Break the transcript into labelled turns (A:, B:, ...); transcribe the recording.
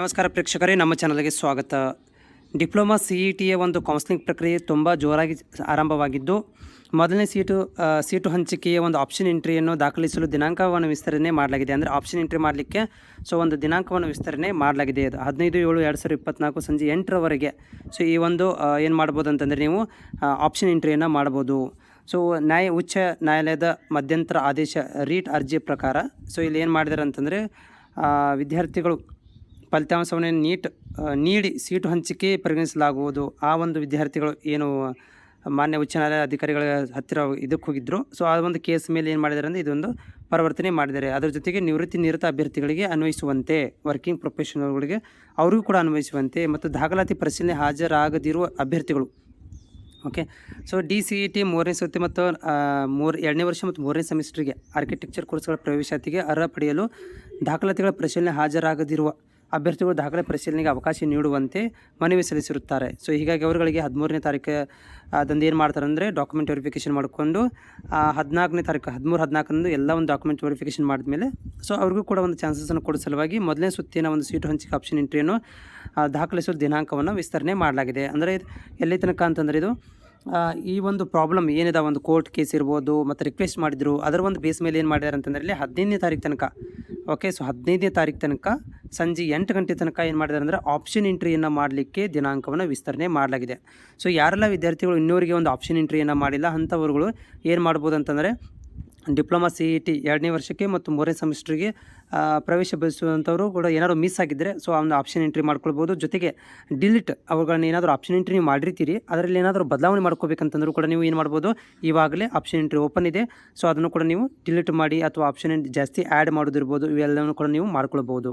A: ನಮಸ್ಕಾರ ಪ್ರೇಕ್ಷಕರೇ, ನಮ್ಮ ಚಾನಲ್ಗೆ ಸ್ವಾಗತ. ಡಿಪ್ಲೊಮಾ ಸಿ ಇ ಟಿಯ ಒಂದು ಕೌನ್ಸಿಲಿಂಗ್ ಪ್ರಕ್ರಿಯೆ ತುಂಬ ಜೋರಾಗಿ ಆರಂಭವಾಗಿದ್ದು, ಮೊದಲನೇ ಸೀಟು ಸೀಟು ಹಂಚಿಕೆಯ ಒಂದು ಆಪ್ಷನ್ ಎಂಟ್ರಿಯನ್ನು ದಾಖಲಿಸಲು ದಿನಾಂಕವನ್ನು ವಿಸ್ತರಣೆ ಮಾಡಲಾಗಿದೆ. ಅಂದರೆ ಆಪ್ಷನ್ ಎಂಟ್ರಿ ಮಾಡಲಿಕ್ಕೆ ಸೊ ಒಂದು ದಿನಾಂಕವನ್ನು ವಿಸ್ತರಣೆ ಮಾಡಲಾಗಿದೆ. ಅದು ಹದಿನೈದು, ಏಳು, ಎರಡು ಸಾವಿರದ ಇಪ್ಪತ್ತ್ನಾಲ್ಕು ಸಂಜೆ ಎಂಟರವರೆಗೆ. ಸೊ ಈ ಒಂದು ಏನು ಮಾಡ್ಬೋದು ಅಂತಂದರೆ ನೀವು ಆಪ್ಷನ್ ಎಂಟ್ರಿಯನ್ನು ಮಾಡ್ಬೋದು. ಸೊ ನ್ಯಾಯ, ಉಚ್ಚ ನ್ಯಾಯಾಲಯದ ಮಧ್ಯಂತರ ಆದೇಶ, ರೀಟ್ ಅರ್ಜಿ ಪ್ರಕಾರ. ಸೊ ಇಲ್ಲಿ ಏನು ಮಾಡಿದ್ದಾರೆ ಅಂತಂದರೆ ವಿದ್ಯಾರ್ಥಿಗಳು ಫಲಿತಾಂಶವನ್ನು ನೀಟ್ ನೀಡಿ ಸೀಟು ಹಂಚಿಕೆ ಪರಿಗಣಿಸಲಾಗುವುದು. ಆ ಒಂದು ವಿದ್ಯಾರ್ಥಿಗಳು ಏನು, ಮಾನ್ಯ ಉಚ್ಚ ನ್ಯಾಯಾಲಯ ಅಧಿಕಾರಿಗಳ ಹತ್ತಿರ ಇದಕ್ಕೆ ಹೋಗಿದ್ದರು ಸೊ ಆ ಒಂದು ಕೇಸ್ ಮೇಲೆ ಏನು ಮಾಡಿದ್ದಾರೆ ಅಂದರೆ ಇದೊಂದು ಪರಿವರ್ತನೆ ಮಾಡಿದ್ದಾರೆ. ಅದರ ಜೊತೆಗೆ ನಿವೃತ್ತಿ ನಿರತ ಅಭ್ಯರ್ಥಿಗಳಿಗೆ ಅನ್ವಯಿಸುವಂತೆ ವರ್ಕಿಂಗ್ ಪ್ರೊಫೆಷನಲ್ಗಳಿಗೆ ಅವರಿಗೂ ಕೂಡ ಅನ್ವಯಿಸುವಂತೆ ಮತ್ತು ದಾಖಲಾತಿ ಪರಿಶೀಲನೆ ಹಾಜರಾಗದಿರುವ ಅಭ್ಯರ್ಥಿಗಳು. Okay so D C E T ಮೂರನೇ ಸುತ್ತಿ ಮತ್ತು ಮೂರು, ಎರಡನೇ ವರ್ಷ ಮತ್ತು ಮೂರನೇ ಸೆಮಿಸ್ಟರ್ಗೆ ಆರ್ಕಿಟೆಕ್ಚರ್ ಕೋರ್ಸ್ಗಳ ಪ್ರವೇಶಾತಿಗೆ ಅರ್ಹ ಪಡೆಯಲು ದಾಖಲಾತಿಗಳ ಪರಿಶೀಲನೆ ಹಾಜರಾಗದಿರುವ ಅಭ್ಯರ್ಥಿಗಳು ದಾಖಲೆ ಪರಿಶೀಲನೆಗೆ ಅವಕಾಶ ನೀಡುವಂತೆ ಮನವಿ ಸಲ್ಲಿಸಿರುತ್ತಾರೆ. ಸೊ ಹೀಗಾಗಿ ಅವರುಗಳಿಗೆ ಹದಿಮೂರನೇ ತಾರೀಕು ಅದೊಂದು ಏನು ಮಾಡ್ತಾರೆ ಅಂದರೆ ಡಾಕ್ಯುಮೆಂಟ್ ವೆರಿಫಿಕೇಷನ್ ಮಾಡಿಕೊಂಡು ಹದಿನಾಲ್ಕನೇ ತಾರೀಕು, ಹದಿಮೂರು, ಹದಿನಾಲ್ಕರಂದು ಎಲ್ಲ ಒಂದು ಡಾಕ್ಯುಮೆಂಟ್ ವೆರಿಫಿಕೇಷನ್ ಮಾಡಿದ್ಮೇಲೆ ಸೊ ಅವ್ರಿಗೂ ಕೂಡ ಒಂದು ಚಾನ್ಸಸನ್ನು ಕೊಡೋ ಸಲುವಾಗಿ ಮೊದಲನೇ ಸುತ್ತಿನ ಒಂದು ಸೀಟ್ ಹಂಚಿಕೆ ಆಪ್ಷನ್ ಎಂಟ್ರಿಯನ್ನು ದಾಖಲಿಸುವ ದಿನಾಂಕವನ್ನು ವಿಸ್ತರಣೆ ಮಾಡಲಾಗಿದೆ. ಅಂದರೆ ಎಲ್ಲಿ ತನಕ ಅಂತಂದರೆ ಇದು ಈ ಒಂದು ಪ್ರಾಬ್ಲಮ್ ಏನಿದೆ ಒಂದು ಕೋರ್ಟ್ ಕೇಸ್ ಇರ್ಬೋದು, ಮತ್ತು ರಿಕ್ವೆಸ್ಟ್ ಮಾಡಿದ್ರು, ಅದರ ಒಂದು ಬೇಸ್ ಮೇಲೆ ಏನು ಮಾಡಿದ್ದಾರೆ ಅಂತಂದರೆ ಹದಿನೈದನೇ ತಾರೀಕು ತನಕ ಓಕೆ ಸೊ ಹದಿನೈದನೇ ತಾರೀಕು ತನಕ, ಸಂಜೆ ಎಂಟು ಗಂಟೆ ತನಕ ಏನು ಮಾಡಿದ್ದಾರೆ ಅಂದರೆ ಆಪ್ಷನ್ ಎಂಟ್ರಿಯನ್ನು ಮಾಡಲಿಕ್ಕೆ ದಿನಾಂಕವನ್ನು ವಿಸ್ತರಣೆ ಮಾಡಲಾಗಿದೆ. ಸೊ ಯಾರೆಲ್ಲ ವಿದ್ಯಾರ್ಥಿಗಳು ಇನ್ನೂರಿಗೆ ಒಂದು ಆಪ್ಷನ್ ಎಂಟ್ರಿಯನ್ನು ಮಾಡಿಲ್ಲ, ಅಂಥವ್ರುಗಳು ಏನು ಮಾಡ್ಬೋದು ಅಂತಂದರೆ ಡಿಪ್ಲೊಮಾ ಸಿ ಇ ಟಿ ಎರಡನೇ ವರ್ಷಕ್ಕೆ ಮತ್ತು ಮೂರನೇ ಸೆಮಿಸ್ಟ್ರಿಗೆ ಪ್ರವೇಶ ಬಯಸುವಂಥವರು ಕೂಡ ಏನಾದರೂ ಮಿಸ್ ಆಗಿದ್ದರೆ ಸೊ ಒಂದು ಆಪ್ಷನ್ ಎಂಟ್ರಿ ಮಾಡ್ಕೊಳ್ಬೋದು. ಜೊತೆಗೆ ಡಿಲೀಟ್ ಅವುಗಳನ್ನ ಏನಾದರೂ ಆಪ್ಷನ್ ಎಂಟ್ರಿ ನೀವು ಮಾಡಿರ್ತೀರಿ, ಅದರಲ್ಲಿ ಏನಾದರೂ ಬದಲಾವಣೆ ಮಾಡ್ಕೋಬೇಕಂತಂದ್ರೂ ಕೂಡ ನೀವು ಏನು ಮಾಡ್ಬೋದು ಇವಾಗಲೇ ಆಪ್ಷನ್ ಎಂಟ್ರಿ ಓಪನ್ ಇದೆ. ಸೊ ಅದನ್ನು ಕೂಡ ನೀವು ಡಿಲೀಟ್ ಮಾಡಿ ಅಥವಾ ಆಪ್ಷನ್ ಜಾಸ್ತಿ ಆ್ಯಡ್ ಮಾಡೋದಿರ್ಬೋದು, ಇವೆಲ್ಲವನ್ನು ಕೂಡ ನೀವು ಮಾಡ್ಕೊಳ್ಬೋದು.